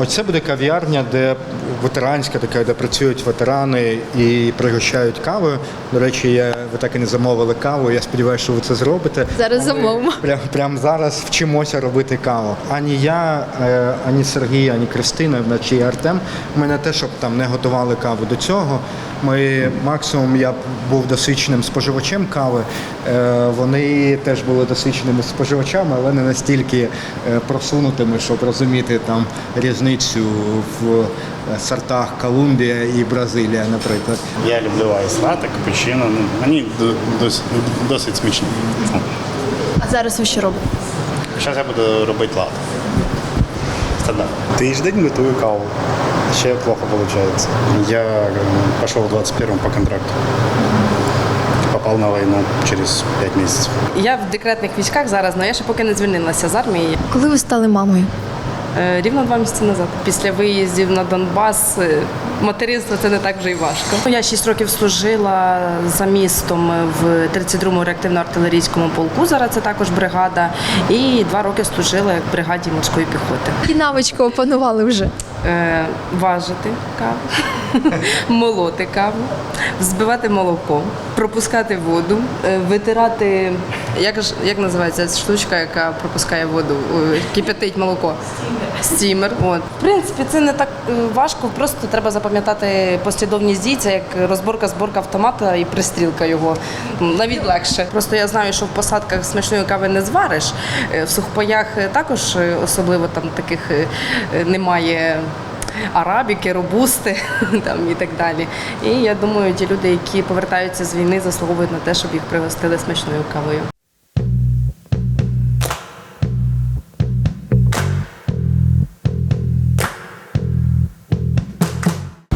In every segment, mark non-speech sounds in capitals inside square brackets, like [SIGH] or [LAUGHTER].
Оце буде кав'ярня, де ветеранська така, де працюють ветерани і пригощають кавою. До речі, я, ви так і не замовили каву. Я сподіваюся, що ви це зробите. Зараз замовимо. Прямо прямо зараз вчимося робити каву. Ані я, е, ані Сергій, ані Кристина, наче Артем. Ми не те, щоб там не готували каву до цього. Ми максимум я був досвідченим споживачем кави. Е, Вони теж були досвідченими споживачами, але не настільки е, просунутими, щоб розуміти там різницю в сортах Колумбія і Бразилія, наприклад. Я люблю айс латте, капучино. Ну, вони досить, досить смачні. А зараз ви що робите? Зараз я буду робити латте. Стандарт. Тиждень готую каву. Ще плохо получается. Я э, пошел в 21-м по контракту. Попал на войну через 5 месяцев. Я в декретних військах зараз, але я ще поки не звільнилася з армії. Коли ви стали мамою? Е, Рівно два місяці назад. Після виїздів на Донбас е, материнство це не так вже й важко. Я 6 років служила за містом в 32-му реактивно-артилерійському полку. Зараз це також бригада. І два роки служила як в бригаді морської піхоти. Які навички опанували вже? Е, важити каву, [LAUGHS] молоти каву, збивати молоко, пропускати воду, е, витирати. Як ж як називається ця штучка, яка пропускає воду, кип'ятить молоко? Стімер. От. В принципі, це не так е, важко, просто треба запам'ятати послідовність дій, це як розборка, зборка автомата і пристрілка його. Навіть легше. Просто я знаю, що в посадках смачної кави не звариш. Е, В сухпаях е, також особливо там таких немає. Арабіки, робусти [LAUGHS] там і так далі. І я думаю, ті люди, які повертаються з війни, заслуговують на те, щоб їх пригостили смачною кавою.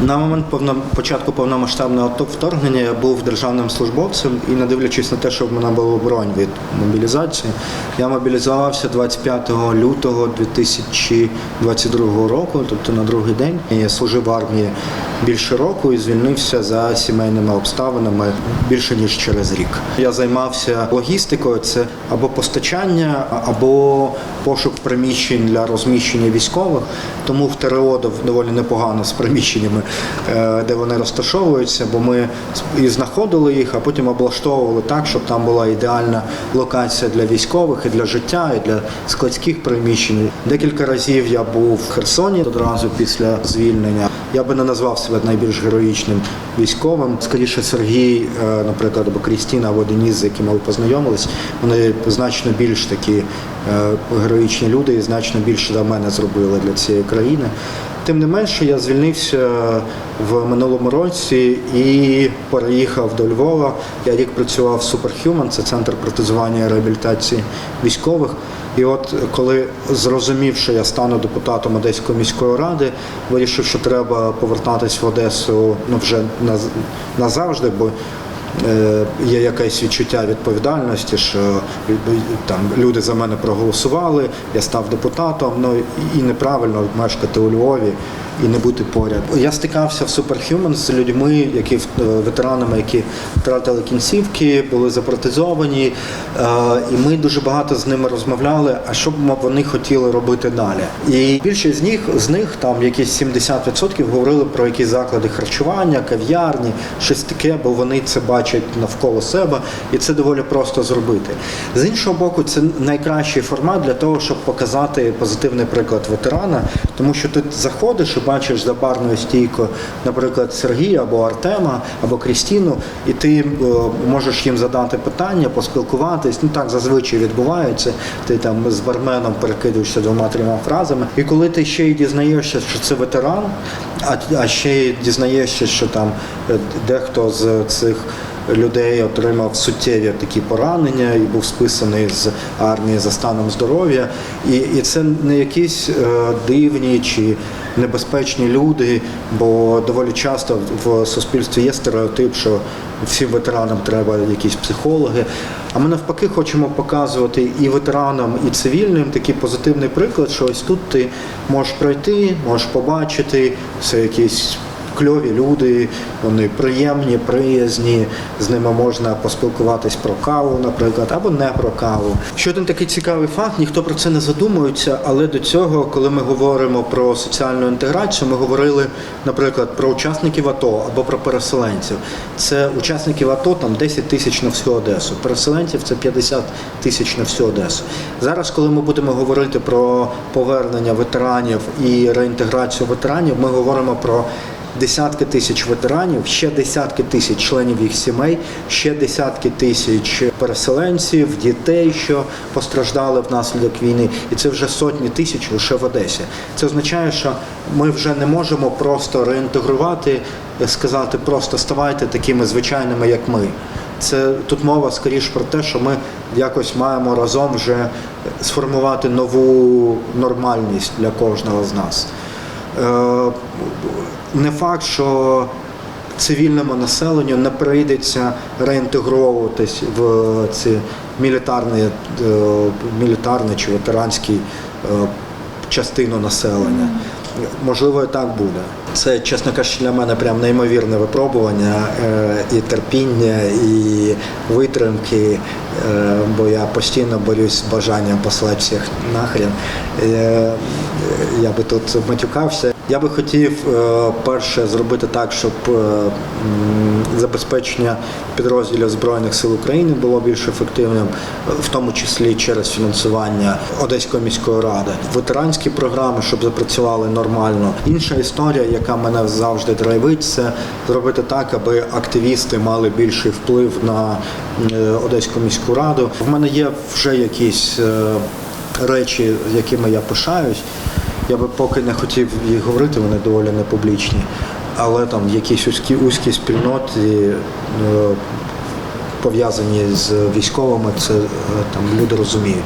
На момент повно- початку повномасштабного вторгнення я був державним службовцем і не дивлячись на те, що в мене було бронь від мобілізації, я мобілізувався 25 лютого 2022 року, тобто на другий день. Я служив в армії більше року і звільнився за сімейними обставинами більше ніж через рік. Я займався логістикою, це або постачання, або пошук приміщень для розміщення військових. Тому в ТРО доволі непогано з приміщеннями, е, де вони розташовуються, бо ми і знаходили їх, а потім облаштовували так, щоб там була ідеальна локація для військових і для життя, і для складських приміщень. Декілька разів я був в Херсоні одразу після звільнення. Я би не назвав себе найбільш героїчним військовим. Скоріше, Сергій, е, наприклад, або Крістіна, або Деніс, з якими ми познайомились, вони значно більш такі е, героїчні люди і значно більше за мене зробили для цієї країни. Тим не менше, я звільнився в минулому році і переїхав до Львова. Я рік працював в Superhuman, це центр протезування і реабілітації військових. І от коли зрозумів, що я стану депутатом Одеської міської ради, вирішив, що треба повертатись в Одесу ну вже назавжди, бо є якесь відчуття відповідальності, що е, там люди за мене проголосували, я став депутатом. Ну і неправильно мешкати у Львові і не бути поряд. Я стикався в Superhuman з людьми, які е, ветеранами, які втратили кінцівки, були запротезовані, е, і ми дуже багато з ними розмовляли. А що б вони хотіли робити далі? І більшість з них з них там якісь 70% говорили про якісь заклади харчування, кав'ярні, щось таке, бо вони це бачать навколо себе, і це доволі просто зробити. З іншого боку, це найкращий формат для того, щоб показати позитивний приклад ветерана, тому що ти заходиш і бачиш за барною стійкою, наприклад, Сергія або Артема, або Крістіну, і ти е, можеш їм задати питання, поспілкуватись. Ну так зазвичай відбувається. Ти там з барменом перекидуєшся двома-трьома фразами. І коли ти ще й дізнаєшся, що це ветеран, а, а ще й дізнаєшся, що там е, дехто з цих людей отримав суттєві такі поранення і був списаний з армії за станом здоров'я. І, і це не якісь е, дивні чи небезпечні люди, бо доволі часто в суспільстві є стереотип, що всім ветеранам треба якісь психологи. А ми навпаки хочемо показувати і ветеранам, і цивільним такий позитивний приклад, що ось тут ти можеш пройти, можеш побачити, це якийсь кльові люди, вони приємні, приязні, з ними можна поспілкуватись про каву, наприклад, або не про каву. Ще один такий цікавий факт, ніхто про це не задумується, але до цього, коли ми говоримо про соціальну інтеграцію, ми говорили, наприклад, про учасників АТО або про переселенців. Це учасників АТО там 10 тисяч на всю Одесу. Переселенців це 50 тисяч на всю Одесу. Зараз, коли ми будемо говорити про повернення ветеранів і реінтеграцію ветеранів, ми говоримо про десятки тисяч ветеранів, ще десятки тисяч членів їх сімей, ще десятки тисяч переселенців, дітей, що постраждали внаслідок війни, і це вже сотні тисяч лише в Одесі. Це означає, що ми вже не можемо просто реінтегрувати, сказати просто ставайте такими звичайними, як ми. Це тут мова скоріш про те, що ми якось маємо разом вже сформувати нову нормальність для кожного з нас. Е, не факт, що цивільному населенню не прийдеться реінтегровуватись в ці мілітарні, е, мілітарні чи ветеранські е, частину населення. Можливо, так буде. Це, чесно кажучи, для мене прям неймовірне випробування е, і терпіння, і витримки, е, бо я постійно борюсь з бажанням послати всіх нахрен. Е, я би тут матюкався. Я би хотів е, перше зробити так, щоб е, забезпечення підрозділів Збройних сил України було більш ефективним, в тому числі через фінансування Одеської міської ради. Ветеранські програми, щоб запрацювали нормально. Інша історія, яка мене завжди драйвить, це зробити так, аби активісти мали більший вплив на е, Одеську міську раду. В мене є вже якісь речі, якими я пишаюсь. Я би поки не хотів їх говорити, вони доволі непублічні. Але там якісь узькі, узькі спільноти е, пов'язані з військовими, це е, там люди розуміють.